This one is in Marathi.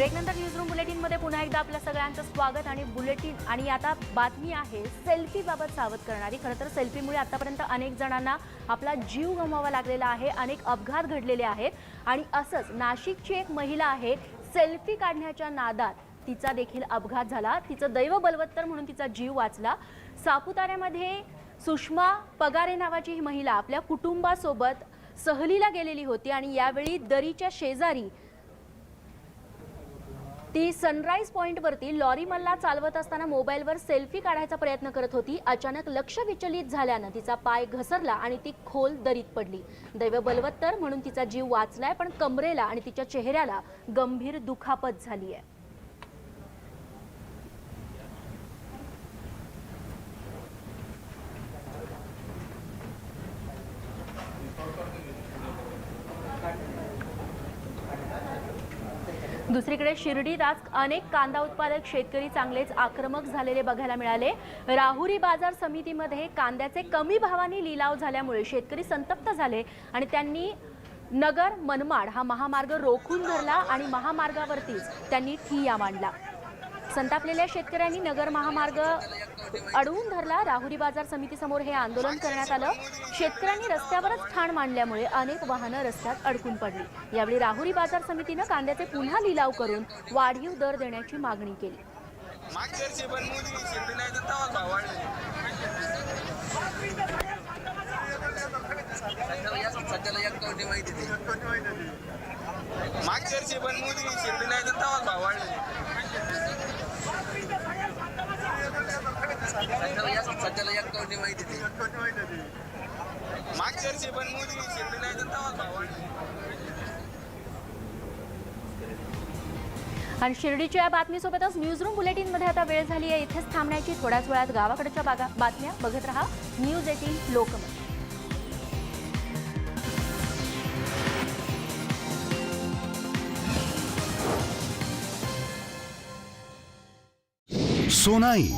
ब्रेकनंतर न्यूज रूम बुलेटिनमध्ये पुन्हा एकदा आपल्या सगळ्यांचं स्वागत आणि बुलेटिन. आणि आता बातमी आहे सेल्फीबाबत सावध करणारी. खरं तर सेल्फीमुळे आतापर्यंत अनेक जणांना आपला जीव गमवावा लागलेला आहे अनेक अपघात घडलेले आहेत. आणि असंच नाशिकची एक महिला आहे सेल्फी काढण्याच्या नादात तिचा देखील अपघात झाला. तिचं दैव बलवत्तर म्हणून तिचा जीव वाचला. सापुताऱ्यामध्ये सुषमा पगारे नावाची ही महिला आपल्या कुटुंबासोबत सहलीला गेलेली होती आणि यावेळी दरीच्या शेजारी ती सनराईज पॉईंटवरती लॉरी मल्ला चालवत असताना मोबाईलवर सेल्फी काढायचा प्रयत्न करत होती. अचानक लक्ष विचलित झाल्यानं तिचा पाय घसरला आणि ती खोल दरीत पडली. दैव बलवत्तर म्हणून तिचा जीव वाचलाय पण कमरेला आणि तिच्या चेहऱ्याला गंभीर दुखापत झाली आहे दुसरीकडे शिर्डीत आज अनेक कांदा उत्पादक शेतकरी चांगलेच आक्रमक झालेले बघायला मिळाले. राहुरी बाजार समितीमध्ये कांद्याचे कमी भावाने लिलाव झाल्यामुळे शेतकरी संतप्त झाले आणि त्यांनी नगर मनमाड हा महामार्ग रोखून धरला आणि महामार्गावरतीच त्यांनी ठिय्या मांडला. संतापलेल्या शेतकऱ्यांनी नगर महामार्ग अडवून धरला राहुरी बाजार समितीसमोर हे आंदोलन करण्यात आलं. शेतकऱ्यांनी रस्त्यावरच ठाण मांडल्यामुळे अनेक वाहनं रस्त्यात अडकून पडली. यावेळी राहुरी बाजार समितीनं कांद्याचे पुन्हा लिलाव करून वाढीव दर देण्याची मागणी केली. मागच्या वर्षी पण मोदी शेती नाही तर तेव्हाच भाव वाढले. सध्याला माहिती मागच्या वर्षी पण मोदी नाही आणि शिर्डीच्या या बातमीसोबतच न्यूजरूम बुलेटिनमध्ये आता वेळ झाली आहे. इथेच थांबण्याची थोड्याच वेळात गावाकडच्या बागा बातम्या बघत रहा. News eighteen Lokmat. सोनाई